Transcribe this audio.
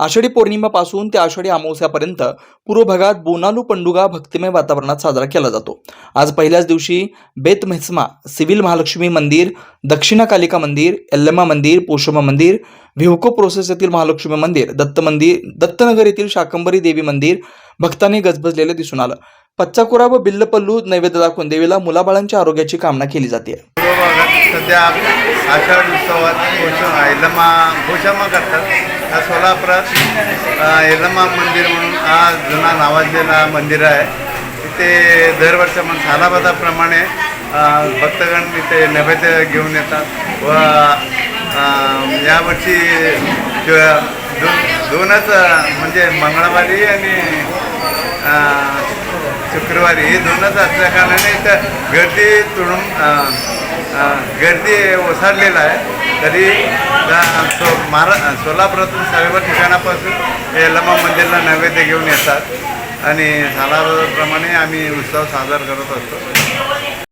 आषाढी पौर्णिमेपासून ते आषाढी अमावस्यापर्यंत पूर्व भागात बोनालू पंडुगा भक्तिमय वातावरणात साजरा केला जातो. आज पहिल्याच दिवशी बेत मेहस्मा सिव्हिल महालक्ष्मी मंदिर दक्षिणा कालिका मंदिर एल्लमा मंदिर पोषमा मंदिर भिवको प्रोसेस येथील महालक्ष्मी मंदिर दत्त मंदिर दत्तनगर येथील शाकंबरी देवी मंदिर भक्तांनी गजबजलेलं दिसून आलं. पच्चाकुरा व बिल्लपल्लू नैवेद्य दाखवून देवीला मुलाबाळांच्या आरोग्याची कामना केली जाते. सध्या आषाढ उत्सवात पोष यल्लमा करतात. हा सोलापुरात अ, मंदिर म्हणून हा जुना नावाजलेला मंदिर आहे. इथे दरवर्षी मन सालाबादाप्रमाणे भक्तगण इथे नैवेद्य घेऊन येतात. व यावर्षी दोन दोनच म्हणजे मंगळवारी आणि शुक्रवारी हे दोनच असल्या कारणाने इथं गर्दी तुडून गर्दी ओसाडलेला आहे. तरी सो महारा सोलापुरातून सर्व ठिकाणापासून यल्लमा मंदिरला नैवेद्य घेऊन येतात. आणि सालाप्रमाणे आम्ही उत्सव साजरा करत असतो.